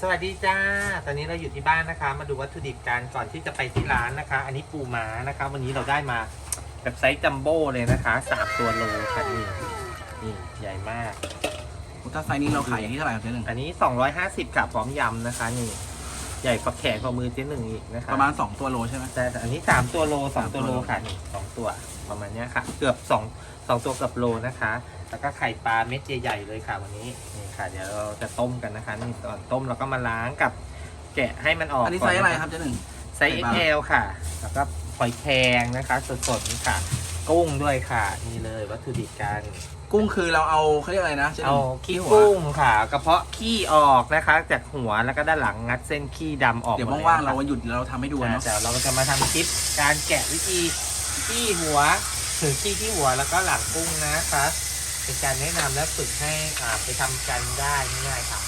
สวัสดีจ้า ตอนนี้เราอยู่ที่บ้านนะคะ มาดูวัตถุดิบกันก่อนที่จะไปที่ร้านนะคะ อันนี้ปูม้านะคะ วันนี้เราได้มาแบบไซส์จัมโบ้เลยนะคะสามตัวโลค่ะนี่นี่ใหญ่มาก ถ้าไซส์นี้เราขายอย่างที่เท่าไหร่ครับเจ๊หนึ่งอันนี้ 250ค่ะพร้อมยำนะคะ นี่ ใหญ่กว่าแขนกว่ามือเจ๊หนึ่งอีกนะคะประมาณ 2 ตัวโลใช่ไหมแต่แต่อันนี้ 3 ตัวโล 2 ตัวโลค่ะนี่สองตัวประมาณเนี้ยค่ะ เกือบ2 2ตัวเกือบโลนะคะ แล้วก็ไข่ปลาเม็ดใหญ่ๆเลยค่ะวันนี้นี่ค่ะ เดี๋ยวเราจะต้มกันนะคะนี่ตอนต้มเราก็มาล้างกับแกะให้มันออกอันนี้ก่ไซส์อะไรนครับเจ๊หนึ่ง ไซส์ XL ค่ะ แล้วก็หอยแครงนะคะ สดๆนี่ค่ะ กุ้งด้วยค่ะ นี่เลยวัตถุดิบกัน กุ้งคือเราเอาเขาเรียกอะไรนะเจ๊หเอานึ่งขี้หัวกุ้งค่ะ กระเพาะขี้ออกนะคะ จากหัวแล้วก็ด้านหลังงัดเส้นขี้ดำออกเดี๋ยวหมลว่างๆนะคะเราวันหยุดเราทำให้ดูกันอ่าเนาะแต่เราก็จะมาทำคลิปการแกะวิธีขี้หัวถึงขี้ที่หัวแล้วก็หลังกุ้งนะคะ เป็นการแนะนำและฝึกให้อ่าไปทำกันได้ง่ายๆค่ะ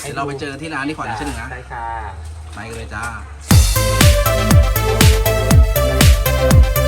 เดี๋ยวเราไปเจอที่ร้านนี่ก่อนนะเจ๊หนึ่งนะ ใช่ค่ะ ไปกันเลยจ้าสวั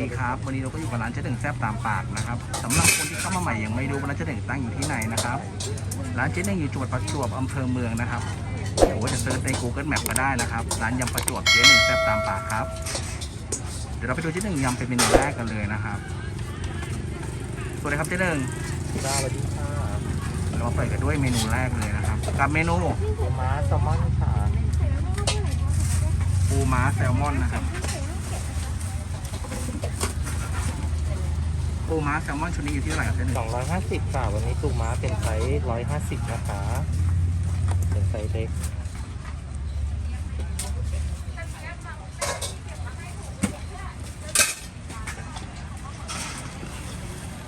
ดีครับ วันนี้เราก็อยู่กับร้านเจ๊หนึ่งแซ่บตามปากนะครับสำหรับคนที่เข้ามาใหม่ยังไม่รู้ว่าร้านเจ๊หนึ่งตั้งอยู่ที่ไหนนะครับร้านเจ๊หนึ่งอยู่จังหวัดประจวบอำเภอเมืองนะครับหรือว่าจะเซิร์ชใน Google Map ก็ได้นะครับร้านยำประจวบเจ๊หนึ่งแซ่บตามปากครับ เดี๋ยวเราไปดูเจ๊หนึ่งยำเป็นเมนูแรกกันเลยนะครับสวัสดีครับเจ๊หนึ่งสวัสดีค่ะเรามาเปิดกันด้วยเมนูแรกเลยนะครับ กับเมนูปูม้าแซลมอนค่ะปูม้าแซลมอนนะครับ ปูม้าแซลมอนชุดนี้อยู่ที่เท่าไหร่ครับเจ๊หนึ่ง250ค่ะวันนี้ปูม้าเป็นไซส์150 นะคะ เป็นไซส์เล็ก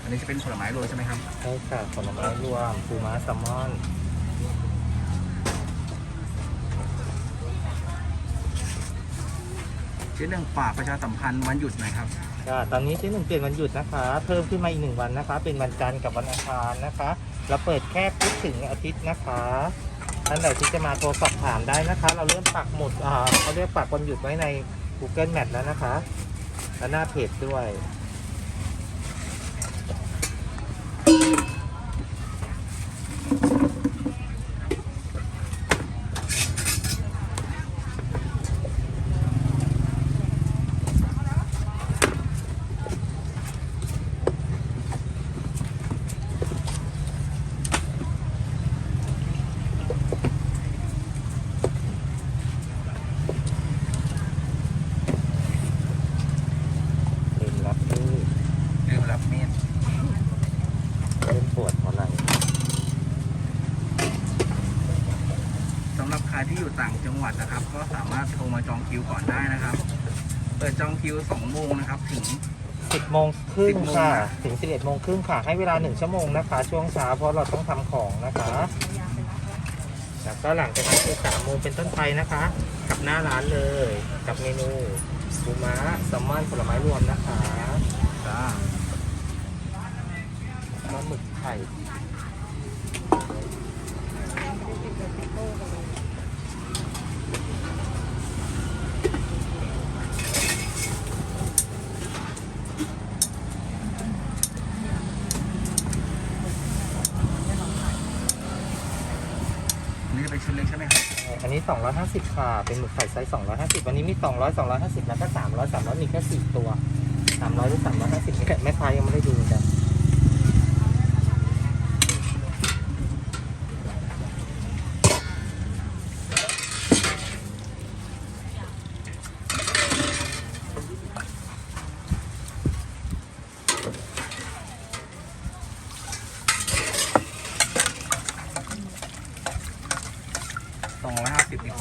อันนี้จะเป็นผลไม้โรยใช่ไหมครับ ใช่ค่ะผลไม้รวมปูม้าแซลมอนเจ๊หนึ่งฝากประชาสัมพันธ์วันหยุดหน่อยครับ ค่ะ ตอนนี้ที่หนึ่งเปลี่ยนวันหยุดนะคะ เพิ่มขึ้นมาอีกหนึ่งวันนะคะ เป็นวันจันทร์กับวันอังคารนะคะ เราเปิดแค่พุธถึงอาทิตย์นะคะท่านใดที่จะมาโทรสอบถามได้นะคะ เราเริ่มปักหมุดเขาเรียกปักวันหยุดไว้ใน Google Map แล้วนะคะ และหน้าเพจด้วย เริ่มรับมือ เริ่มรับมีด เริ่มปวดหัวไหล่ สำหรับใครที่อยู่ต่างจังหวัดนะครับ ก็สามารถโทรมาจองคิวก่อนได้นะครับ เปิดจองคิว2โมงนะครับถึง สิบโมง ครึ่ง10โมงค่ะนะถึงสิบเอ็ดโมงครึ่งค่ะ ให้เวลาหนึ่งชั่วโมงนะคะ ช่วงเช้าเพราะเราต้องทำของนะคะ แล้วก็หลังจากนั้นคือสามโมงเป็นต้นไปนะคะกับหน้าร้านเลย กับเมนูปูม้าแซลมอนผลไม้รวมนะคะจ้าปลาหมึกไข่ อันนี้จะเป็นชุดเล็กใช่ไหมครับ อันนี้ 250 ค่ะ เป็นหมึกไข่ไซส์250 วันนี้มี 200 250 แล้วก็ 300 300 มีแค่ 4 ตัว 300 หรือ 350นี่แหละแม่ค้ายังไม่ได้ดูเห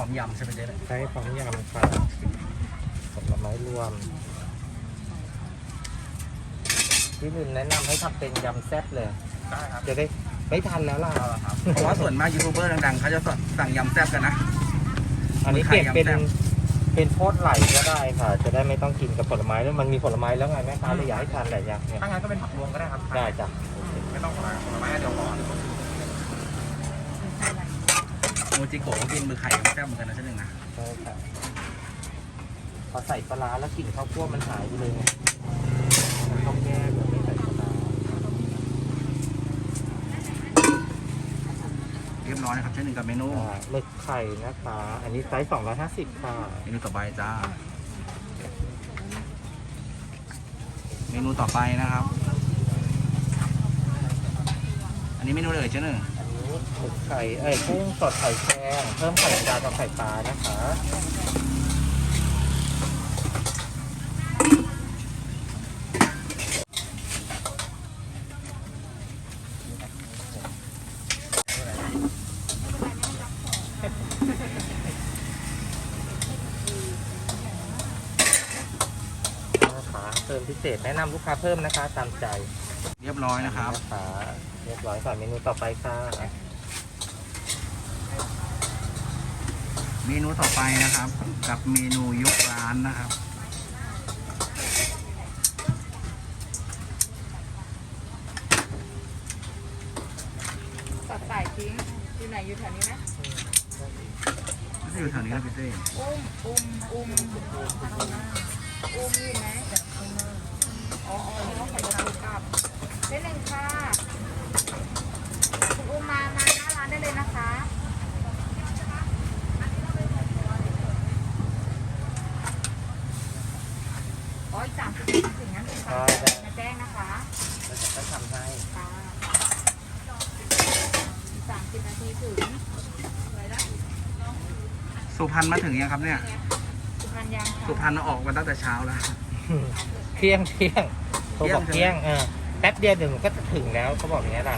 มือนกัน250มีความยำใช่ไหมเจ๊หนึ่งใช้ของยำค่ะผลไม้รวมที่ลืมแนะนำให้ทำเป็นยำแซ่บเลย ได้ครับจะได้ไม่ทันแล้วล่ะ เพราะว่าส่วนมากยูทูบเบอร์ดังๆเขาจะสั่งยำแซ่บกันนะ อันนี้เปลี่ยนเป็นไข่ยำแซ่บเป็นโพดไหลก็ได้ค่ะ จะได้ไม่ต้องกินกับผลไม้แล้วมันมีผลไม้แล้วไงแม่ค้าเลยอยากให้ทานหลายอย่างเนี่ยถ้างั้นก็เป็นผักรวมก็ได้ครับ ได้จ้ะไม่ต้องผลไม้ผลไม้อันเดียวพอโมจิโกะก็กินมือไข่ยำแซ่บเหมือนกันนะชั้นหนึ่งนะใช่ค่ะพอใส่ปลาร้าแล้วกลิ่นข้าวคั่วมันหายไปเลยไงมันต้องแยกแบบไม่ใส่ปลาร้าเรียบร้อยนะครับชั้นหนึ่งกับเมนูอ่าหมึกไข่นะคะ อันนี้ไซส์250ค่ะเมนูต่อไปจ้า เมนูต่อไปนะครับ อันนี้เมนูเลยชั้นหนึ่ง อันนี้หมึกไข่เอ้ยกุ้งสดไข่แครงเพิ่มไข่ดาวกับไข่ปลานะคะนะคะเพิ่มพิเศษแนะนำลูกค้าเพิ่มนะคะตามใจ เรียบร้อยนะครับ นะคะเรียบร้อยค่ะเมนูต่อไปค่ะ เมนูต่อไปนะครับ กับเมนูยกร้านนะครับ ตัดสายทิ้งอยู่ไหนอยู่แถวนี้ไหมไม่ได้อยู่แถวนี้ครับพี่เต้อุ้มอุ้มอุ้มอุ้มอยู่ไหมอ๋ออ๋อนี่เขาใส่ประตูกลับได้หนึ่งค่ะคุณอุ้มมามาหน้าร้านได้เลยนะคะอ๋ออีกสามสิบนาทีถึงงั้นถึงสามสิบนาทีมาแจ้งนะคะ เราจะก็ทำให้ ค่ะอีกสามสิบนาทีถึงอะไรนะ สุพรรณมาถึงยังครับเนี่ย สุพรรณยังค่ะสุพรรณออกมาตั้งแต่เช้าแล้ว เที่ยงเที่ยงเขาบอกเที่เที่ยยงงเออแป๊บเดียวเดี๋ยวหนูก็จะถึงแล้วเขาบอกอย่างนี้ยล่ะ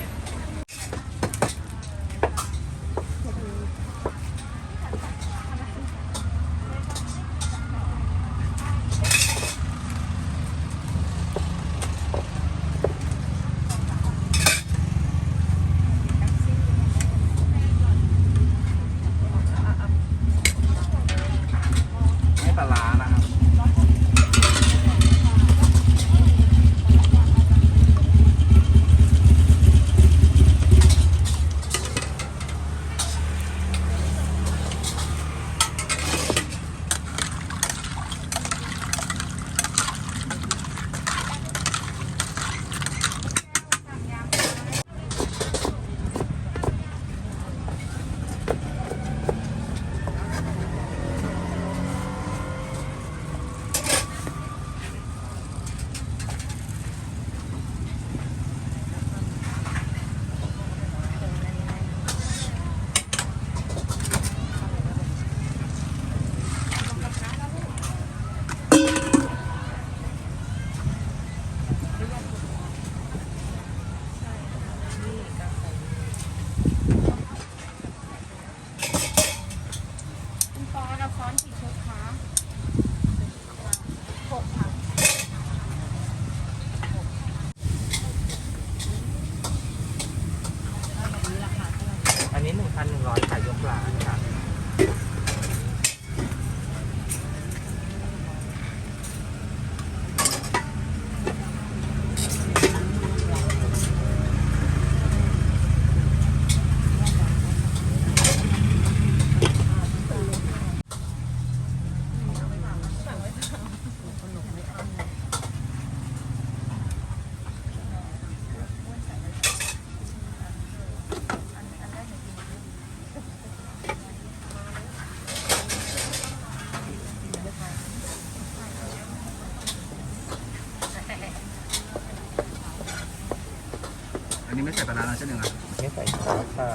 อันนี้ไม่ใส่ปลาร้าแล้วใช่ไหมครับไม่ใส่ซอสค่ะ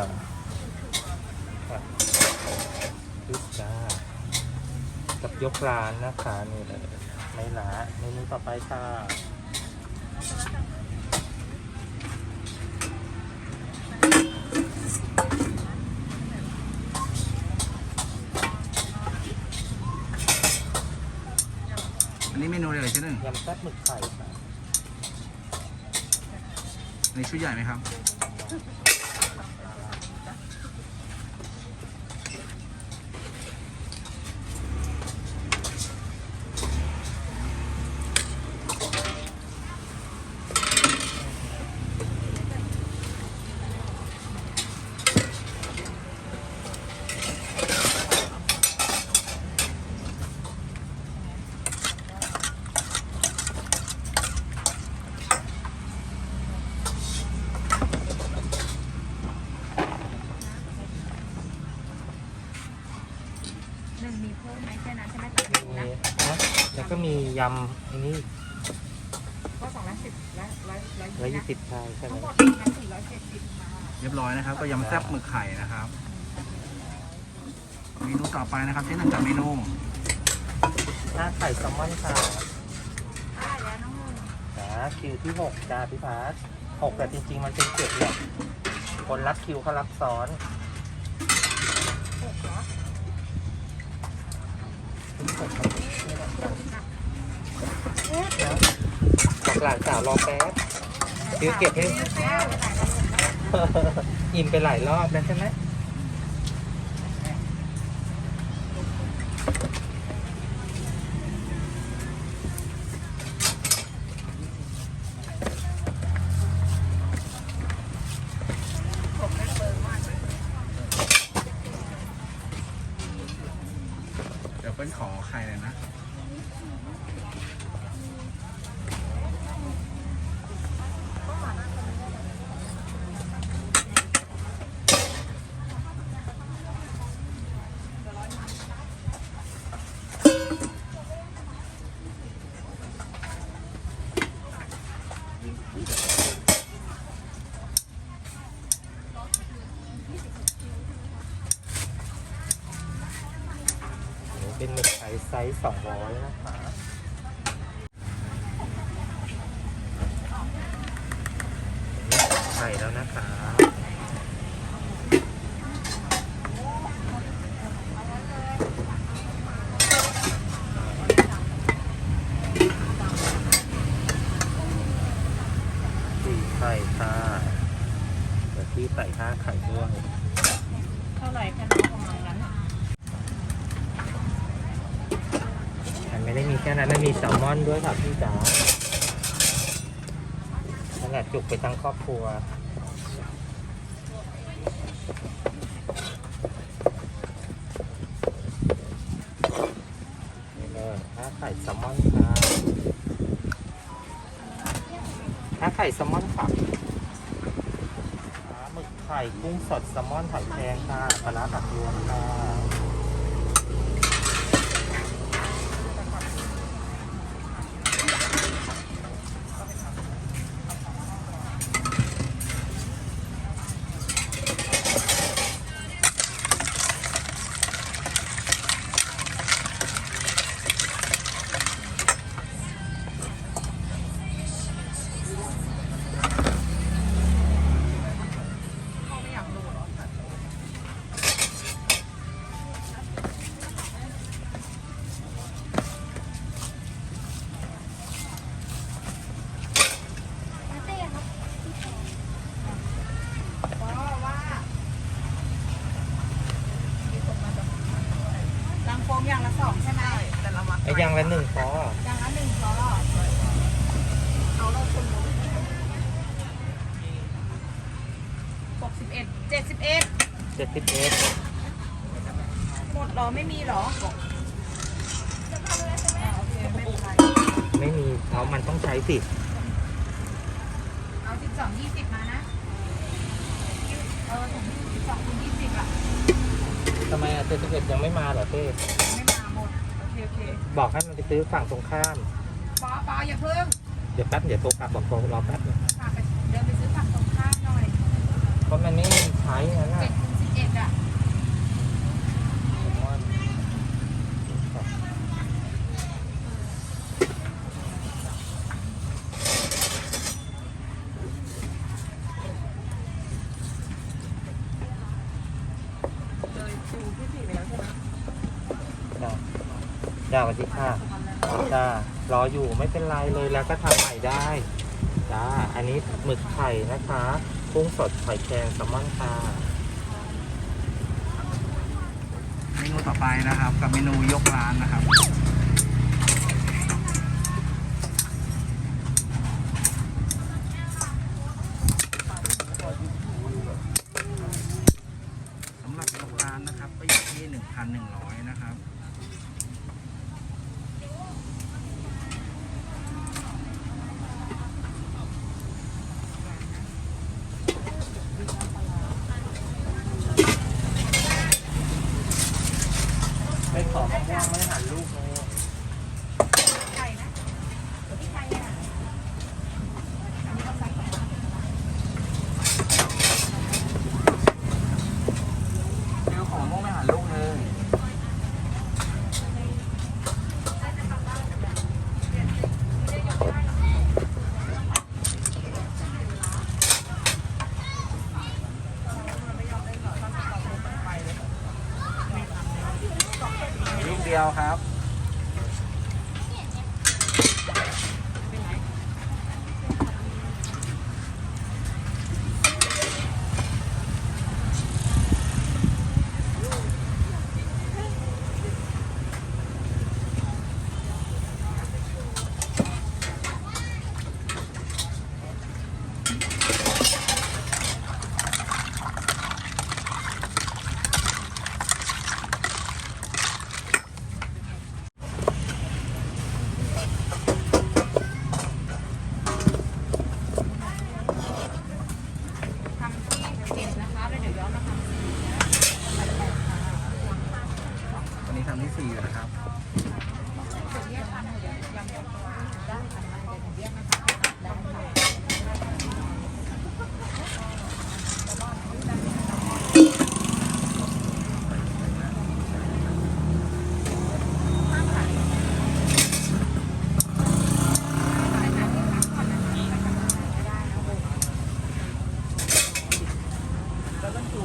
ค่ะพิซซ่ากับยกร้านนะคะนี่เลยไม่ละเมนูต่อไปค่ะอันนี้เมนูเลยใช่ไหมยำแซ่บหมึกไข่ค่ะ ในชุดใหญ่ไหมครับ หนึ่งมีเพิ่มไหมแค่นั้นใช่ไหมตัดอยู่ มี นะ นะแล้วก็มียำอันนี้ก็สองร้อยสิบและร้อยร้อยร้อยยี่ยี่สิบสิบใช่ใช่ไหมทั้งหมดเป็นพันสี่ร้อยเจ็ดสิบค่ะเรียบร้อยนะครับ ก็ยำแซ่บหมึกไข่นะครับเมนูต่อไปนะครับเจ๊หนึ่งกับเมนูหน้าไข่แซลมอนค่ะได้แล้วน้องมึงนะคิวที่หกจ้าพี่พาสหกแต่จริง ๆ มันเป็นเจ็ดแหละคนรับคิวเขารับซ้อนหกเหรอนะบ อกหลานสาวรอแป๊บคิวเก็บให้ อิ่มไปหลายรอบแล้วใช่ไหมได้เบอร์มากเลย เดี๋ยวเป็นของไข่เลยนะ อันนี้เป็นหมึกไข่ไซ ส์สองร้อยนะคะใส่แล้วนะคะ สี่ไข่ค่ะเดี๋ยวพี่ใส่ห้าไข่ด้วย เท่าไหร่คะน้องประมาณนั้น มันไม่ได้มี แค่นั้นมันมีแซลมอนด้วยค่ะพี่จ๋าขนาดจุกไปทั้งครอบครัวนี่เลยห้าไข่แซลมอนค่ะห้าไข่แซลมอนค่ะขาหมึกไข่กุ้งสดแซลมอนหอยแครงค่ะปลาร้าผักรวมค่ะ มีเพราะมันต้องใช้สิ เอาสิบสองยี่สิบมานะเออถุงสิบสองคูณยี่สิบอะทำไมอะเจ็ดสิบเอ็ดยังไม่มาเหรอเต้ไม่มาหมด โอเคโอเคบอกให้มันไปซื้อฝั่งตรงข้าม ปอปออย่าเพิ่งเดี๋ยวแป๊บเดี๋ยวโทรกลับบอกโทรรอแป๊บนึงฝากไปเดินไปซื้อฝั่งตรงข้ามหน่อยเพราะมันไม่มีใช้นั่นเจ็น่ะดคูณสิบเอ็ดอะ เลยดูพี่สี่ไปแล้วใช่ไหม จ้าจ้า สิค่ะจ้ารออยู่ไม่เป็นไรเลยแล้วก็ทำใหม่ได้จ้จ้าอันนี้หมึกไข่นะคะกุ้งสดไข่แกงแซลมอนค่ะเมนูต่อไปนะครับ กับเมนูยกร้านนะครับ เพ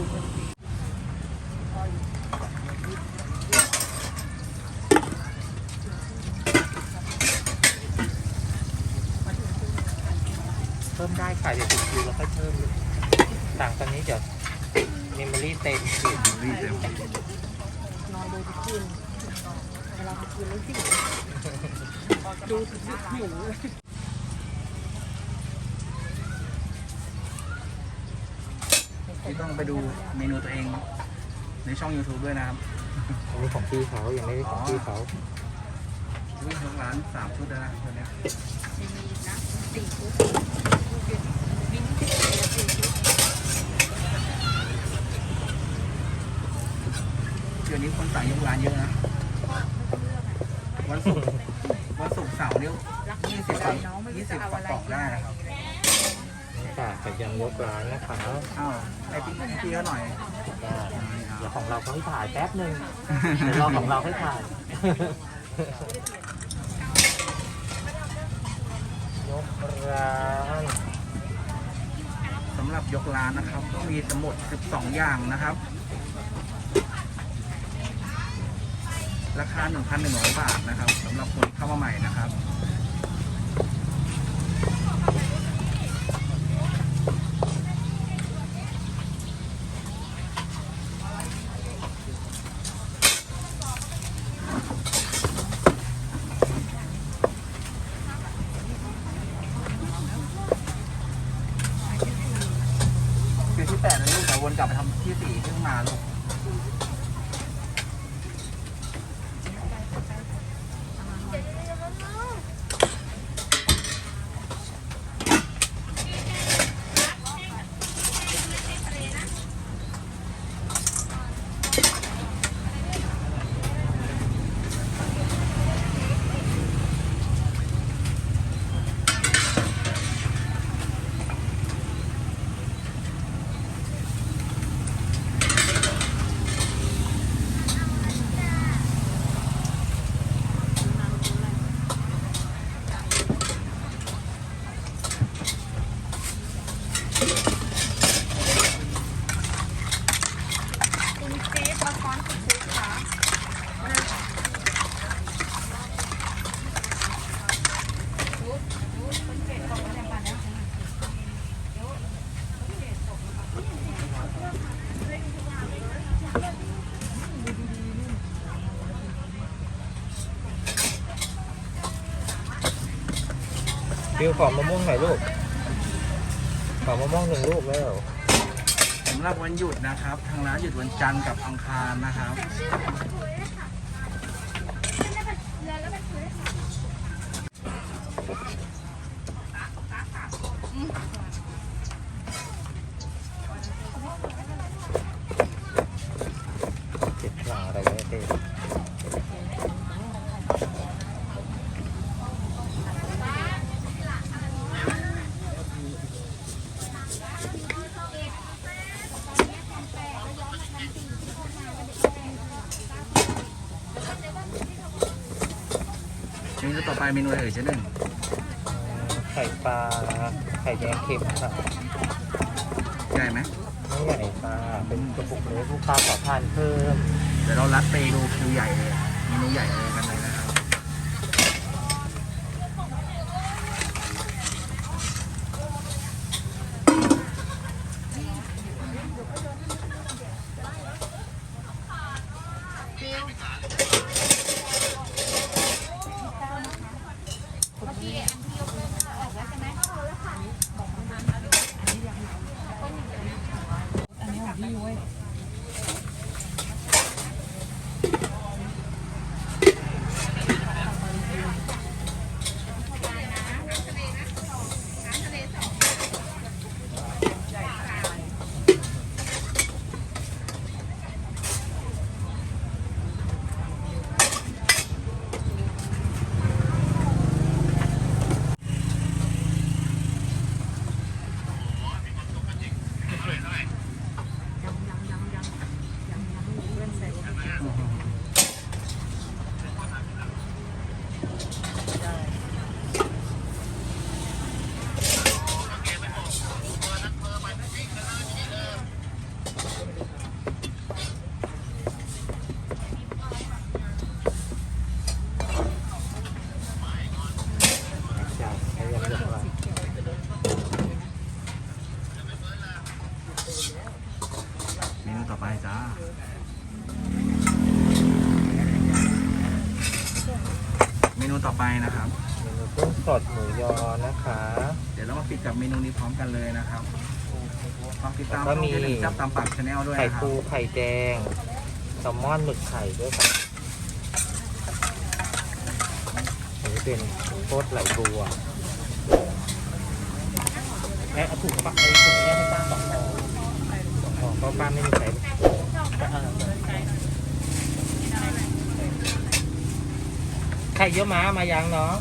ิ่มได้ค่ะเดี๋ยวถึงคิวแล้วค่อยเพิ่มต่างตอนนี้เดี๋ยวเมมโมรี่เต็มสิรีบเร็วนอนดูทุกคืนเวลาไปคืนแล้วสิดูถึงหมู ที่ต้องไปดูเมนูตัวเอง ในช่อง YouTube ด้วยนะครับอันนี้ของพี่เขายังไม่ได้ของพี่เขาวิ่งทั้งร้านสามชุดแล้วนะตอนเนี้ยมีนะสี่ชุดวิ่งที่สี่ชุดเดี๋ยวนี้คนสั่งยกร้านเยอะนะ วันศุกร์วันศุกร์เสาร์เนี่ยรักยี่สิบกว่ายี่สิบกว่ากล่องได้นะครับ นี่ค่ะกับยำยกร้านนะคะอ้าวไอพี่ไอพี่เขาหน่อยได้เดี๋ยวของเราเขาให้ถ่ายแป๊บหนึ่งเดี๋ยวรอของเราให้ถ่าย ยกร้านสำหรับยกร้านนะครับ ก็มีทั้งหมด 12 อย่างนะครับ ราคา 1,100 บาทนะครับสำหรับคนที่เข้ามาใหม่นะครับ ขอมะม่วงหน่อยลูก ขอมะม่วงหนึ่งลูกแล้วสำหรับวันหยุดนะครับ ทางร้านหยุดวันจันทร์กับอังคารนะครับ เจ็บหลังอะไรเนี่ยเต้ เมนูต่อไปเมนูอะไรเอ่ยเจ๊หนึ่งไข่ปลาไข่แดงเค็มค่ะใหญ่ไหมไม่ใหญ่ปลาเป็นกระปุกเล็กลูกค้าขอทานเพิ่มเดี๋ยวเรารัดไปดูคิวใหญ่เลยเมนูใหญ่เลยกันเลยนะครับ จ้ะให้ยังเลือกว่า เมนูต่อไปจ้า เมนูต่อไปนะครับ เมนูกุ้งสดหมูยอนะคะ เดี๋ยวเรามาปิดกับเมนูนี้พร้อมกันเลยนะ ครับฝากติดตามแล้วก็ช่องมีเจ๊หนึ่งจับตามปากชาแนลด้วยไข่นะครับปูไข่แดงแซลมอนหมึกไข่ด้วยครับอันนี้เป็นโคตรไหลบัวแอะเอาถุงปะไอ้ถุงเนี้ยให้ป้าสองห่อสองห่อเพราะป้าไม่มีใครไข่เยอะม้ามายังเนาะ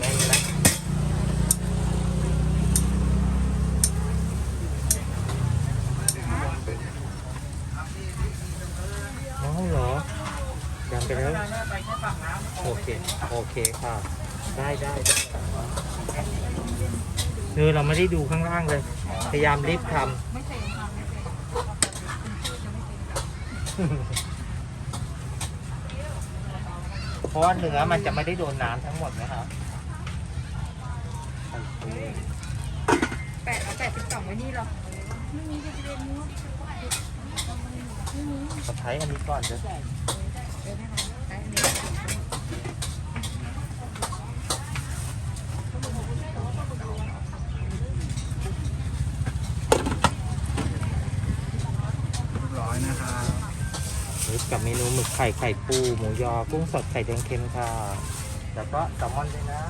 แน่นนะน้องเหรอ ยังไปแล้ว โอเค โอ เคค่ะได้ได้เออเราไม่ได้ดูข้างล่างเลย พยายามรีบทำเพราะว่าเนื้อมันจะไม่ได้โดนน้ำทั้งหมดนะครับแปดเอาแปดสิบสองไว้นี่เหรอสะท้ายอันนี้ก่อนเดี๋ยว เดี๋ยวนะคะได้อันนี้ เรียบร้อยนะครับ นี่กับ เมนูหมึกไข่ไข่ปูหมูยอกุ้งสดไข่แดงเค็มค่ะ แล้วก็แซลมอนด้วยนะ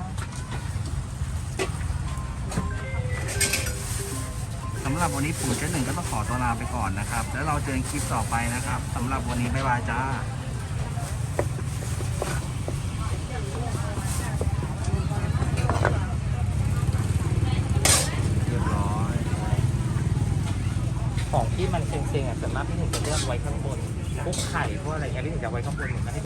สำหรับวันนี้ปู่เจ๊หนึ่งก็ต้องขอตัวลาไปก่อนนะครับ แล้วเราเจอกันคลิปต่อไปนะครับสำหรับวันนี้บ๊ายบายจ้าเรียบร้อยของที่มันเซ็งๆอะส่วนมากพี่หนึ่งจะเลือกไว้ข้างบน พวกไข่พวกอะไรเงี้ยที่ถึงจะไว้ข้างบนเหมือนกันให้